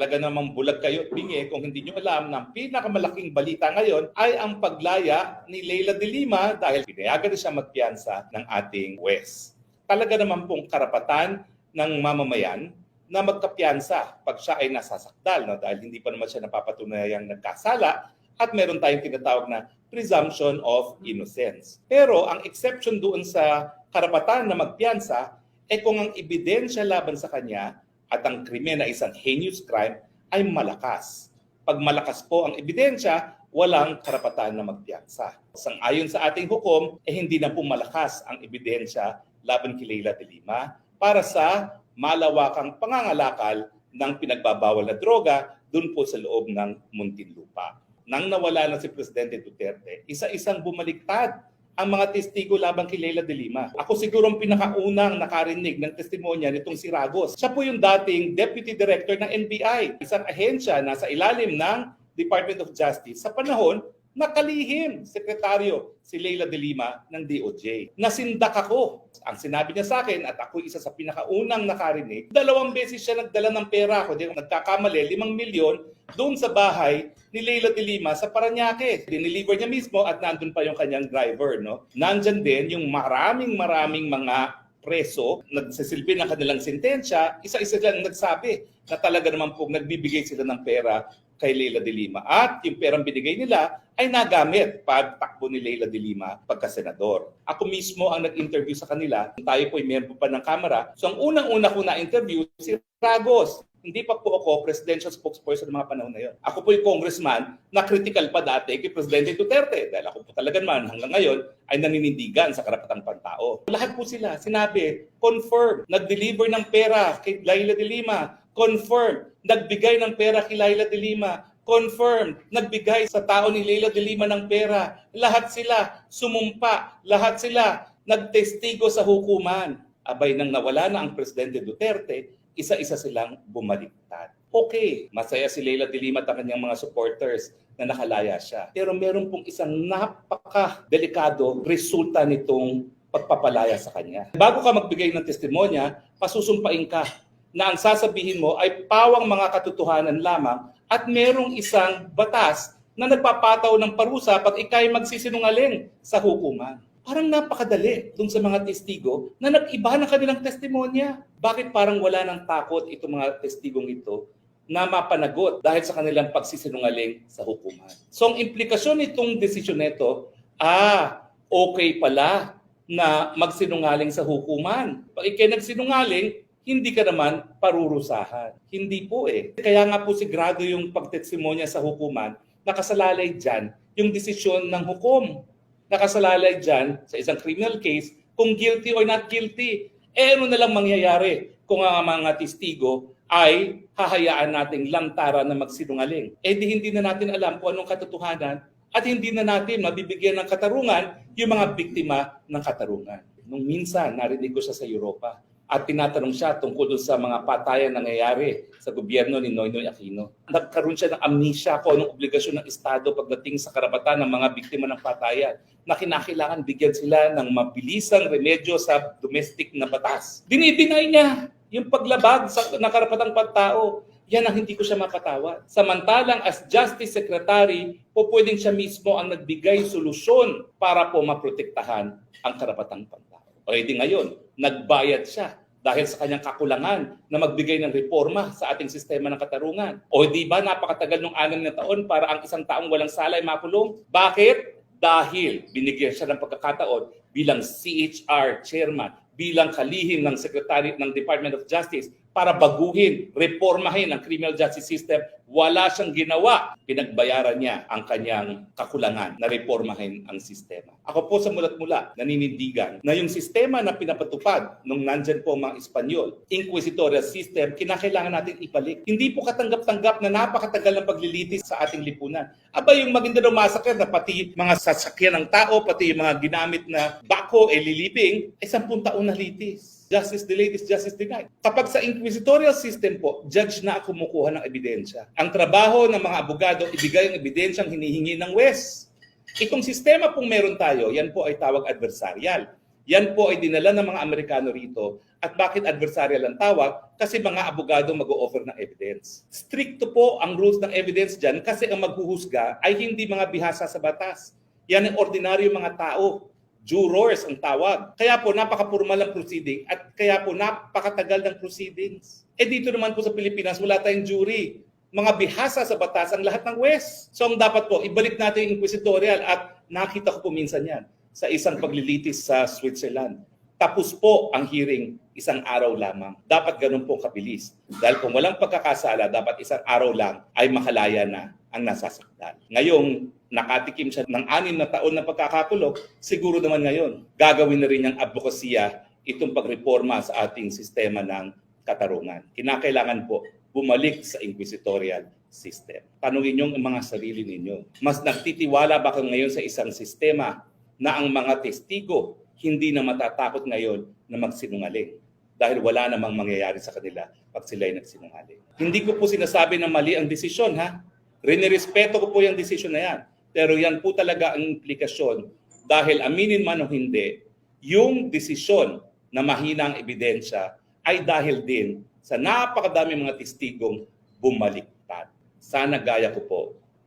Talaga namang bulag kayo at bingi kung hindi nyo alam na pinakamalaking balita ngayon ay ang paglaya ni Leila de Lima dahil pinayagan na siya magpiyansa ng ating West. Talaga naman pong karapatan ng mamamayan na magkapiyansa pag siya ay nasasakdal no? dahil hindi pa naman siya napapatunayang nagkasala at meron tayong tinatawag na presumption of innocence. Pero ang exception doon sa karapatan na magpiyansa ay kung ang ebidensya laban sa kanya at ang krimen na isang heinous crime ay malakas. Pag malakas po ang ebidensya, walang karapatan na magpiyansa. Sang-ayon sa ating hukom, eh hindi na po malakas ang ebidensya laban kay Leila de Lima para sa malawakang pangangalakal ng pinagbabawal na droga dun po sa loob ng Muntinlupa. Nang nawala na si Presidente Duterte, isa-isang bumaliktad ang mga testigo laban kay Leila de Lima. Ako siguro ang pinakaunang nakarinig ng testimonya nitong si Ragos. Siya po yung dating Deputy Director ng NBI, isang ahensya na sa ilalim ng Department of Justice sa panahon nakalihim sekretaryo si Leila de Lima ng DOJ. Nasindak ako. Ang sinabi niya sa akin at ako isa sa pinakaunang nakarinig, dalawang beses siya nagdala ng pera ako. Di nagkakamali, limang milyon doon sa bahay ni Leila de Lima sa Paranaque. Dineliver niya mismo at nandun pa yung kanyang driver. No? Nandyan din yung maraming maraming mga preso, nagsisilbi ng kanilang sentensya, isa-isa lang nagsabi na talaga naman po nagbibigay sila ng pera kay Leila de Lima. At yung perang binigay nila ay nagamit pagtakbo ni Leila de Lima pagka-senador. Ako mismo ang nag-interview sa kanila. Tayo po ay member pa ng Kamara. So ang unang-una ko na-interview si Ragos. Hindi pa po ako presidential spokesperson ng mga panahon na yun. Ako po yung congressman na critical pa dati kay Presidente Duterte. Dahil ako po talaga naman hanggang ngayon ay naninindigan sa karapatang pantao. Lahat po sila sinabi, confirm, nag-deliver ng pera kay Laila de Lima, confirm, nagbigay ng pera kay Laila de Lima, confirm, nagbigay sa tao ni Leila de Lima ng pera. Lahat sila sumumpa, lahat sila nagtestigo sa hukuman. Abay nang nawala na ang Presidente Duterte, isa-isa silang bumaliktad. Okay, masaya si Leila de Lima at ang kanyang mga supporters na nakalaya siya. Pero meron pong isang napaka-delikado resulta nitong pagpapalaya sa kanya. Bago ka magbigay ng testimonya, pasusumpain ka na ang sasabihin mo ay pawang mga katotohanan lamang at merong isang batas na nagpapataw ng parusa pag ikay magsisinungaling sa hukuman. Parang napakadali dun sa mga testigo na nag-iba ng kanilang testimonya. Bakit parang wala ng takot itong mga testigong ito na mapanagot dahil sa kanilang pagsisinungaling sa hukuman. So ang implikasyon nitong desisyon nito, ah, okay pala na magsinungaling sa hukuman. Pag ikay nagsinungaling, hindi ka naman parurusahan. Hindi po eh. Kaya nga po sigurado yung pagtestimonya sa hukuman, nakasalalay dyan yung desisyon ng hukom. Nakasalalay dyan sa isang criminal case kung guilty or not guilty. Eh ano na lang mangyayari kung ang mga testigo ay hahayaan nating lantaran na magsinungaling. Eh di hindi na natin alam kung anong katotohanan at hindi na natin mabibigyan ng katarungan yung mga biktima ng katarungan. Nung minsan, narinig ko siya sa Europa at tinatanong siya tungkol sa mga patayan nangyayari sa gobyerno ni Noynoy Aquino. Nagkaroon siya ng amnesia kung anong obligasyon ng Estado pagdating sa karapatan ng mga biktima ng patayan na kinakailangan bigyan sila ng mabilisang remedyo sa domestic na batas. Dinidinay niya yung paglabag sa ng karapatang pantao. Yan ang hindi ko siya mapatawad. Samantalang as Justice Secretary, po pwedeng siya mismo ang nagbigay solusyon para po maprotektahan ang karapatang pantao. O edi ngayon, nagbayad siya dahil sa kanyang kakulangan na magbigay ng reforma sa ating sistema ng katarungan. O di ba napakatagal ng anim na taon para ang isang taong walang sala ay makulong? Bakit? Dahil binigyan siya ng pagkakataon bilang CHR chairman, bilang kalihim ng Secretary ng Department of Justice para baguhin, reformahin ang criminal justice system. Wala siyang ginawa. Pinagbayaran niya ang kanyang kakulangan na reformahin ang sistema. Ako po sa mulat-mula, naninindigan na yung sistema na pinapatupad nung nandyan po mga Espanyol, inquisitorial system, kinakailangan natin ibalik. Hindi po katanggap-tanggap na napakatagal ng paglilitis sa ating lipunan. Aba yung Maguindanao Massacre na pati mga sasakyan ng tao, pati yung mga ginamit na bako, eh lilibing, ay sampung taon na litis. Justice delayed is justice denied. Kapag sa inquisitorial system po, judge na kumukuha ng ebidensya. Ang trabaho ng mga abogado, ibigay ang ebidensyang hinihingi ng West. Itong sistema pong meron tayo, yan po ay tawag adversarial. Yan po ay dinala ng mga Amerikano rito. At bakit adversarial ang tawag? Kasi mga abogado mag-o-offer ng evidence. Stricto po ang rules ng evidence dyan kasi ang maghuhusga ay hindi mga bihasa sa batas. Yan ang ordinaryo mga tao. Jurors ang tawag. Kaya po napaka-formal ang proceeding at kaya po napakatagal ng proceedings. Eh dito naman po sa Pilipinas wala tayong jury. Mga bihasa sa batas ang lahat ng West. So ang dapat po, ibalik natin yung inquisitorial at nakita ko po minsan yan sa isang paglilitis sa Switzerland. Tapos po ang hearing isang araw lamang. Dapat ganun po kabilis. Dahil kung walang pagkakasala, dapat isang araw lang ay makalaya na ang nasasaktan. Ngayong nakatikim siya ng anim na taon na pagkakakulong, siguro naman ngayon, gagawin na rin niyang advokasya itong pagreforma sa ating sistema ng katarungan. Kinakailangan po bumalik sa inquisitorial system. Tanungin niyo ang mga sarili ninyo. Mas nagtitiwala ba kayo ngayon sa isang sistema na ang mga testigo hindi na matatakot ngayon na magsinungaling dahil wala namang mangyayari sa kanila pag sila ay nagsinungaling. Hindi ko po sinasabi na mali ang desisyon ha. Rinirespeto ko po yung desisyon na yan. Pero yan po talaga ang implikasyon dahil aminin man o hindi, yung desisyon na mahina ang ebidensya ay dahil din sa napakadami mga testigong bumaliktad. Sana gaya ko po,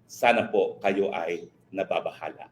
sana po kayo ay nababahala.